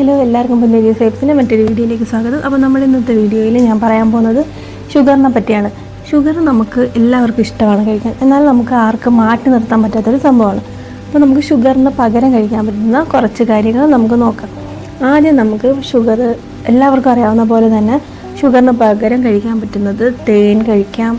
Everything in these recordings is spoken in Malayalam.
ഹലോ എല്ലാവർക്കും പുതിയ സേഫ്സിന്റെ മറ്റൊരു വീഡിയോയിലേക്ക് സ്വാഗതം. അപ്പോൾ നമ്മൾ ഇന്നത്തെ വീഡിയോയിൽ ഞാൻ പറയാൻ പോകുന്നത് ഷുഗറിനെ പറ്റിയാണ്. ഷുഗർ നമുക്ക് എല്ലാവർക്കും ഇഷ്ടമാണ് കഴിക്കാൻ. എന്നാൽ നമുക്ക് ആർക്കും മാറ്റി നിർത്താൻ പറ്റാത്തൊരു സംഭവമാണ്. അപ്പോൾ നമുക്ക് ഷുഗറിന് പകരം കഴിക്കാൻ പറ്റുന്ന കുറച്ച് കാര്യങ്ങൾ നമുക്ക് നോക്കാം. ആദ്യം നമുക്ക് ഷുഗർ എല്ലാവർക്കും അറിയാവുന്ന പോലെ തന്നെ ഷുഗറിന് പകരം കഴിക്കാൻ പറ്റുന്നത് തേൻ കഴിക്കാം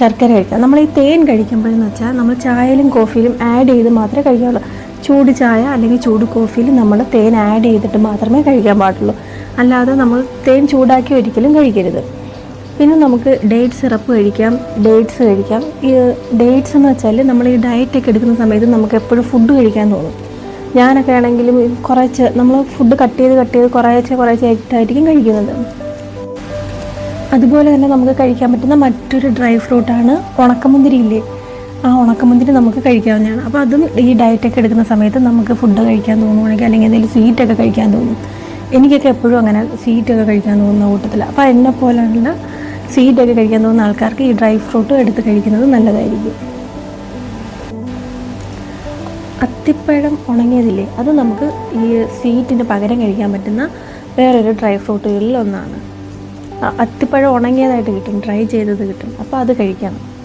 ശർക്കര കഴിക്കാം. നമ്മൾ ഈ തേൻ കഴിക്കുമ്പോഴെന്ന് വെച്ചാൽ നമ്മൾ ചായയിലും കോഫിയിലും ആഡ് ചെയ്ത് മാത്രമേ കഴിക്കാവുള്ളൂ. ചൂട് ചായ അല്ലെങ്കിൽ ചൂട് കോഫിയിൽ നമ്മൾ തേൻ ആഡ് ചെയ്തിട്ട് മാത്രമേ കഴിക്കാൻ പാടുള്ളൂ. അല്ലാതെ നമ്മൾ തേൻ ചൂടാക്കി ഒരിക്കലും കഴിക്കരുത്. പിന്നെ നമുക്ക് ഡേറ്റ് സിറപ്പ് കഴിക്കാം ഡേറ്റ്സ് കഴിക്കാം. ഈ ഡേറ്റ്സ് എന്ന് വെച്ചാൽ നമ്മൾ ഈ ഡയറ്റൊക്കെ എടുക്കുന്ന സമയത്ത് നമുക്ക് എപ്പോഴും ഫുഡ് കഴിക്കാൻ തോന്നും. ഞാനൊക്കെ ആണെങ്കിലും കുറച്ച് നമ്മൾ ഫുഡ് കട്ട് ചെയ്ത് കട്ട് ചെയ്ത് കുറേശ്ശെ കുറേശ്ശെ ആയിട്ടായിരിക്കും കഴിക്കുന്നത്. അതുപോലെ തന്നെ നമുക്ക് കഴിക്കാൻ പറ്റുന്ന മറ്റൊരു ഡ്രൈ ഫ്രൂട്ടാണ് ഉണക്കമുന്തിരി ഇല്ലേ ആ ഉണക്കമുന്തിരി നമുക്ക് കഴിക്കാവുന്നതാണ്. അപ്പോൾ അതും ഈ ഡയറ്റൊക്കെ എടുക്കുന്ന സമയത്ത് നമുക്ക് ഫുഡ് കഴിക്കാൻ തോന്നുവാണെങ്കിൽ അല്ലെങ്കിൽ എന്തെങ്കിലും സ്വീറ്റൊക്കെ കഴിക്കാൻ തോന്നും. എനിക്കൊക്കെ എപ്പോഴും അങ്ങനെ സ്വീറ്റൊക്കെ കഴിക്കാൻ തോന്നുന്ന കൂട്ടത്തില്ല അപ്പോൾ എന്നെ പോലെയുള്ള സ്വീറ്റൊക്കെ കഴിക്കാൻ തോന്നുന്ന ആൾക്കാർക്ക് ഈ ഡ്രൈ ഫ്രൂട്ടും എടുത്ത് കഴിക്കുന്നത് നല്ലതായിരിക്കും. അത്തിപ്പഴം ഉണങ്ങിയതില്ലേ? അത് നമുക്ക് ഈ സ്വീറ്റിന് പകരം കഴിക്കാൻ പറ്റുന്ന വേറൊരു ഡ്രൈ ഫ്രൂട്ടുകളിൽ ഒന്നാണ്. അത്തിപ്പഴം ഉണങ്ങിയതായിട്ട് കിട്ടും ഡ്രൈ ചെയ്തത് കിട്ടും. അപ്പോൾ അത് കഴിക്കണം.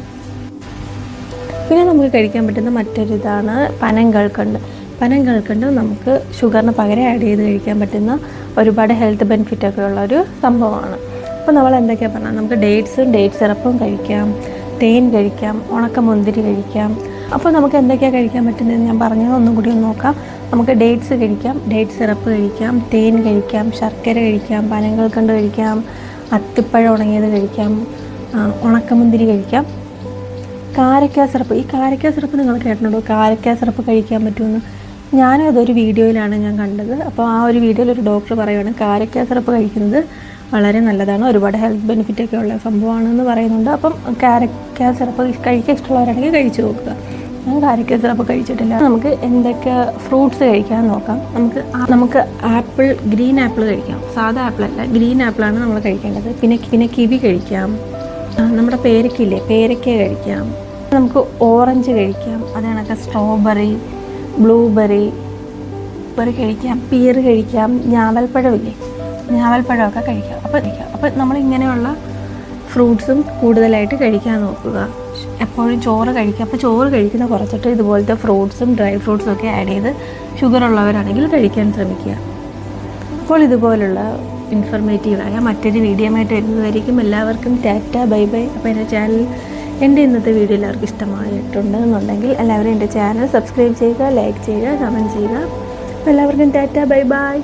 പിന്നെ നമുക്ക് കഴിക്കാൻ പറ്റുന്ന മറ്റൊരു ഇതാണ് പനം കൽക്കണ്ട് പനം കൽക്കണ്ട് നമുക്ക് ഷുഗറിന് പകരം ആഡ് ചെയ്ത് കഴിക്കാൻ പറ്റുന്ന ഒരുപാട് ഹെൽത്ത് ബെനിഫിറ്റ് ഒക്കെ ഉള്ള ഒരു സംഭവമാണ്. അപ്പോൾ നമ്മൾ എന്തൊക്കെയാണ് പറഞ്ഞാൽ നമുക്ക് ഡേറ്റ്സും ഡേറ്റ് സിറപ്പും കഴിക്കാം. തേൻ കഴിക്കാം. ഉണക്ക മുന്തിരി കഴിക്കാം. അപ്പോൾ നമുക്ക് എന്തൊക്കെയാണ് കഴിക്കാൻ പറ്റുന്നതെന്ന് ഞാൻ പറഞ്ഞത് ഒന്നും കൂടി ഒന്ന് നോക്കാം. നമുക്ക് ഡേറ്റ്സ് കഴിക്കാം. ഡേറ്റ് സിറപ്പ് കഴിക്കാം. തേൻ കഴിക്കാം. ശർക്കര കഴിക്കാം. പനങ്ങൾ കണ്ട് കഴിക്കാം. അത്തിപ്പഴം ഉണങ്ങിയത് കഴിക്കാം. ഉണക്കമുന്തിരി കഴിക്കാം. കാരക്ക സിറപ്പ്. ഈ കാരക്ക സിറപ്പ് നിങ്ങൾ കേട്ടിട്ടുണ്ടോ? കാരക്ക സിറപ്പ് കഴിക്കാൻ പറ്റുമെന്ന്. ഞാനും അതൊരു വീഡിയോയിലാണ് ഞാൻ കണ്ടത്. അപ്പോൾ ആ ഒരു വീഡിയോയിൽ ഒരു ഡോക്ടർ പറയുകയാണ് കാരക്ക സിറപ്പ് കഴിക്കുന്നത് വളരെ നല്ലതാണ്. ഒരുപാട് ഹെൽത്ത് ബെനിഫിറ്റ് ഒക്കെ ഉള്ള സംഭവമാണെന്ന് പറയുന്നുണ്ട്. അപ്പം കാരക്ക സിറപ്പ് കഴിക്കാൻ ഇഷ്ടമുള്ളവരാണെങ്കിൽ കഴിച്ചു നോക്കുക. ഞാൻ കാരക്ക സിറപ്പ് കഴിച്ചിട്ടില്ല. നമുക്ക് എന്തൊക്കെ ഫ്രൂട്ട്സ് കഴിക്കാൻ നോക്കാം. നമുക്ക് നമുക്ക് ആപ്പിൾ ഗ്രീൻ ആപ്പിൾ കഴിക്കാം. സാധാ ആപ്പിളല്ല ഗ്രീൻ ആപ്പിളാണ് നമ്മൾ കഴിക്കേണ്ടത്. പിന്നെ പിന്നെ കിവി കഴിക്കാം. നമ്മുടെ പേരക്കില്ലേ? പേരക്ക കഴിക്കാം. നമുക്ക് ഓറഞ്ച് കഴിക്കാം. അത് കണക്ക് സ്ട്രോബെറി ബ്ലൂബെറി ബെറി കഴിക്കാം. പിയർ കഴിക്കാം. ഞാവൽപ്പഴമില്ലേ? ഞാവൽപ്പഴമൊക്കെ കഴിക്കാം. അപ്പോൾ അപ്പോൾ നമ്മൾ ഇങ്ങനെയുള്ള ഫ്രൂട്ട്സും കൂടുതലായിട്ട് കഴിക്കാൻ നോക്കുക. എപ്പോഴും ചോറ് കഴിക്കുക. അപ്പോൾ ചോറ് കഴിക്കുന്ന കുറച്ചിട്ട് ഇതുപോലത്തെ ഫ്രൂട്ട്സും ഡ്രൈ ഫ്രൂട്ട്സും ഒക്കെ ആഡ് ചെയ്ത് ഷുഗർ ഉള്ളവരാണെങ്കിൽ കഴിക്കാൻ ശ്രമിക്കുക. അപ്പോൾ ഇതുപോലുള്ള ഇൻഫർമേറ്റീവായ മറ്റൊരു വീഡിയോ ആയിട്ട് വരുന്നതായിരിക്കും. എല്ലാവർക്കും ടാറ്റ ബൈ ബൈ. അപ്പോൾ എന്റെ ചാനൽ എന്റെ ഇന്നത്തെ വീഡിയോ എല്ലാവർക്കും ഇഷ്ടമായിട്ടുണ്ട് എന്നുണ്ടെങ്കിൽ എല്ലാവരും എന്റെ ചാനൽ സബ്സ്ക്രൈബ് ചെയ്യുക ലൈക്ക് ചെയ്യുക കമന്റ് ചെയ്യുക. അപ്പോൾ എല്ലാവർക്കും ടാറ്റ ബൈ ബൈ.